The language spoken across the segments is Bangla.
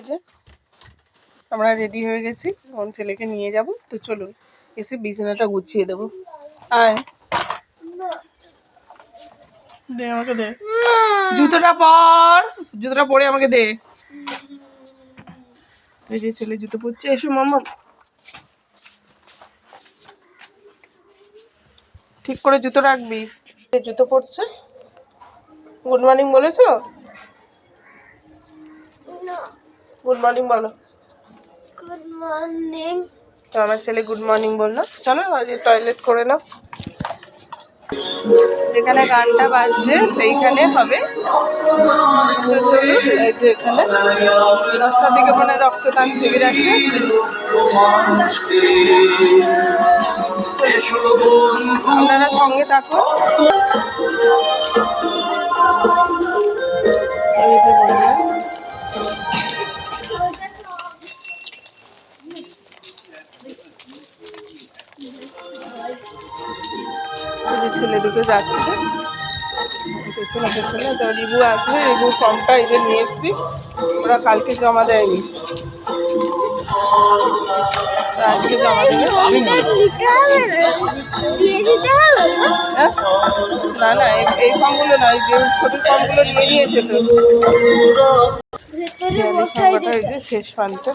যে, আমরা রেডি হয়ে গেছি। এখন ছেলেকে নিয়ে যাব? তো চলুন, এসে বিছানাটা গুছিয়ে দেবো। আয়। দে আমাকে দে। জুতোটা পর। জুতোটা পরে আমাকে দে। এই যে ছেলে জুতো পরছে, এসো মামা। ঠিক করে জুতো রাখবি। জুতো পরছে। গুড মর্নিং বলেছ? গুড মর্নিং বলো। গুড মর্নিং তো আমার ছেলে গুড মর্নিং বলল। চলো আজকে টয়লেট করে নাও। যেখানে গানটা বাজছে সেইখানে হবে। তো চলুন এই যে এখানে। দশটা থেকে মানে রক্তদান শিবির আছে। আপনারা সঙ্গে থাকুন। ছেলে দুটো যাচ্ছে। পেছনে পেছনে তো রিবু আসবে রিবু ফর্মটা এই যে নিয়ে এসছি। ওরা কালকে জমা দেয়নি। আজকে জমা দেবে। না? হ্যাঁ? না না এই- ফর্মগুলো না যে ছোট ফর্মগুলো নিয়ে নিয়েছে তো। শেষ পানটা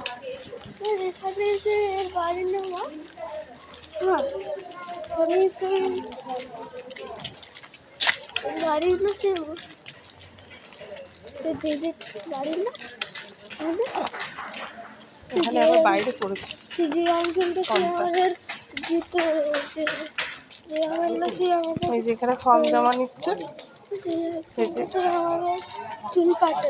বাড়িগুলো সে দিদি বাড়ি না এখানে আবার বাইরে পড়েছে। দিদি অঞ্চলটা সে আমাদের দিতে যে এখানে ফর্ম জমা নিচ্ছে। চুল কাটে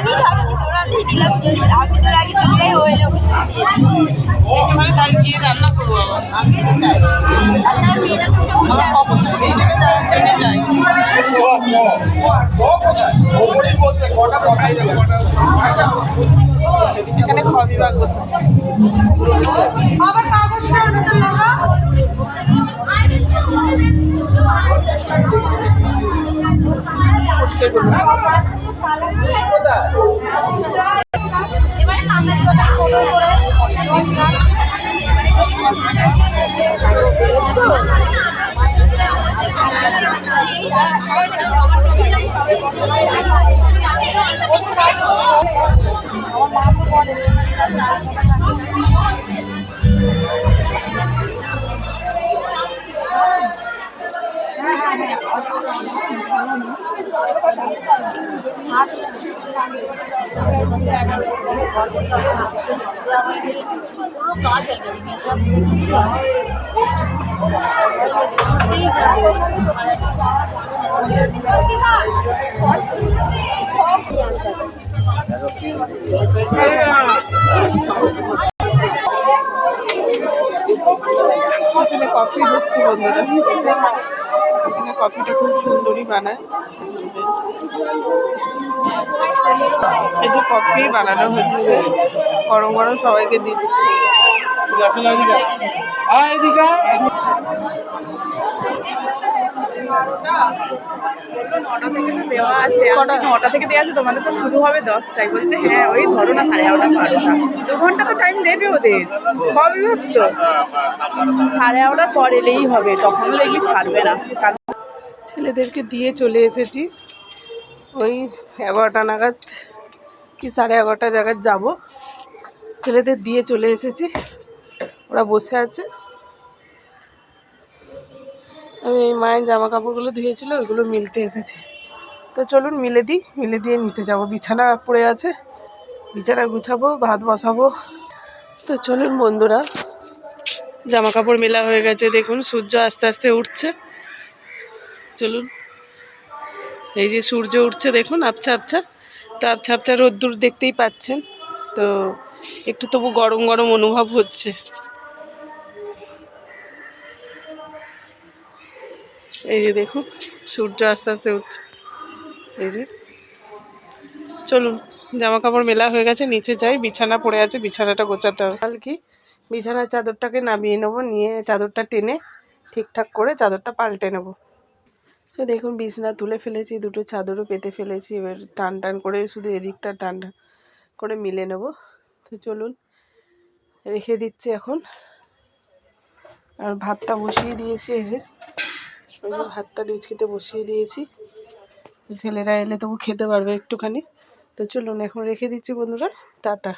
গিয়ে রান্না করব আবার। আমি তো তাই আচ্ছা আমি এটা দুটো বসে আমার কখন ছুটি দেবে তারা জেনে যায় ওপরেই বসবে কটা কথাই যাবে এখানে খ বিভাগ বসেছে পরীক্ষাগুলো এখানে কফি হচ্ছে বন্ধুরা এখানে কফিটা খুব সুন্দরই বানায়। এই যে কফি বানানো হচ্ছে গরম গরম সবাইকে দিচ্ছে। নটা থেকে দেওয়া আছে কটা? নটা থেকে দেওয়া আছে তোমাদের তো শুরু হবে দশটায়। বলছে হ্যাঁ ওই ধরো না সাড়ে এগারোটা বারোটা। দু ঘণ্টা তো টাইম দেবে ওদের। কবে ভাবছ সাড়ে এগারোটার পর এলেই হবে তখনও দেখবি ছাড়বে না। কারণ ছেলেদেরকে দিয়ে চলে এসেছি। ওই এগারোটা নাগাদ কি সাড়ে এগারোটা নাগাদ যাব। ছেলেদের দিয়ে চলে এসেছি। ওরা বসে আছে। আমি এই মায়ের জামা কাপড়গুলো ধুয়েছিল, ওইগুলো মিলতে এসেছি। তো চলুন মিলে দিই, মিলে দিয়ে নিচে যাব। বিছানা পড়ে আছে। বিছানা গুছাবো, ভাত বসাবো। তো চলুন বন্ধুরা জামা কাপড় মেলা হয়ে গেছে। দেখুন, সূর্য আস্তে আস্তে উঠছে। চলুন। এই যে সূর্য উঠছে, দেখুন, আবছা আবছা। তো আবছা আবছা রোদ্দুর দেখতেই পাচ্ছেন। তো একটু তবু গরম গরম অনুভব হচ্ছে। এই যে দেখুন, সূর্য আস্তে আস্তে উঠছে। এই যে। চলুন জামা কাপড় মেলা হয়ে গেছে, নিচে যাই। বিছানা পড়ে আছে, বিছানাটা গোছাতে হবে। কাল কি বিছানার চাদরটাকে নামিয়ে নেব, নিয়ে চাদরটা টেনে ঠিকঠাক করে চাদরটা পাল্টে নেব। তো দেখুন, বিছনা তুলে ফেলেছি, দুটো চাদরও পেতে ফেলেছি। এবার টান টান করে শুধু এদিকটা টান টান করে মিলে নেব। তো চলুন, রেখে দিচ্ছি এখন। আর ভাতটা বসিয়ে দিয়েছি, এই যে। ওই যে ভাতটা ডিচকিতে বসিয়ে দিয়েছি। ছেলেরা এলে তবু খেতে পারবে একটুখানি। তো চলুন, এখন রেখে দিচ্ছি বন্ধুরা। টাটা।